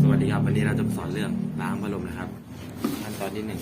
สวัสดีครับวันนี้เราจะสอนเรื่องล้างพัดลมนะครับขั้นตอนที่หนึ่ง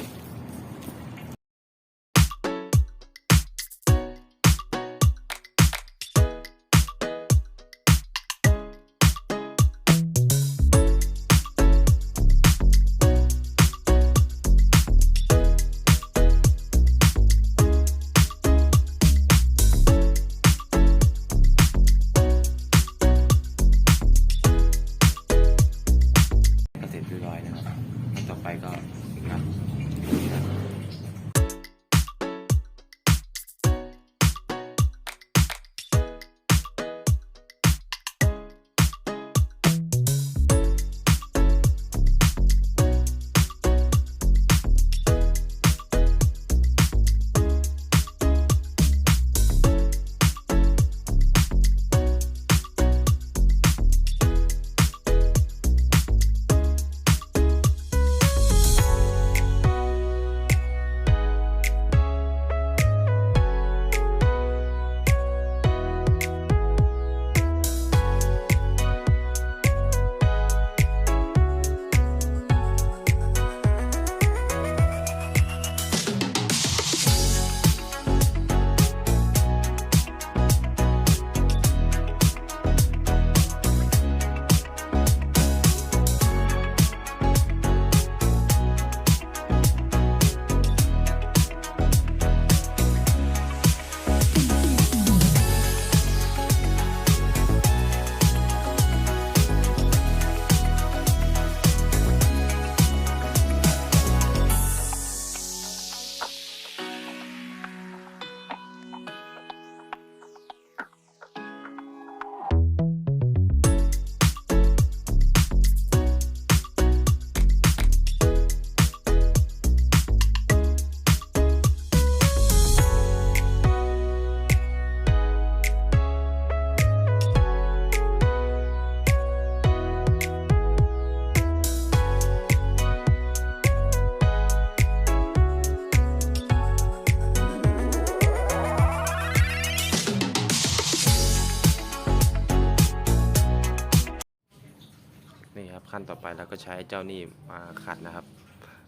ขั้นต่อไปเราก็ใช้เจ้านี่มาขัดนะครับ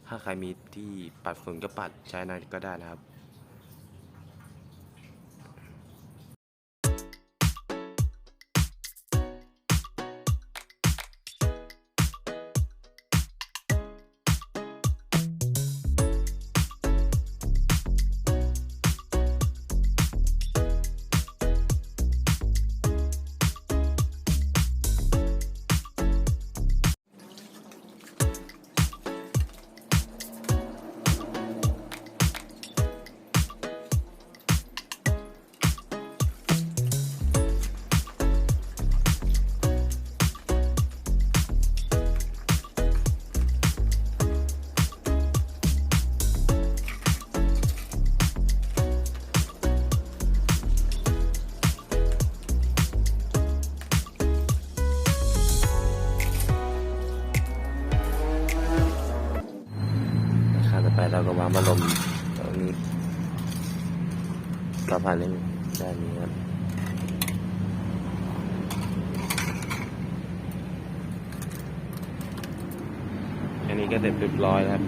ถ้าใครมีที่ปัดฝุ่นก็ปัดใช้นั้นก็ได้นะครับ เราก็วางพัดลมตรงนี้สะพานนี้ด้านนี้ครับอันนี้ก็เสร็จเรียบร้อยแล้วครับ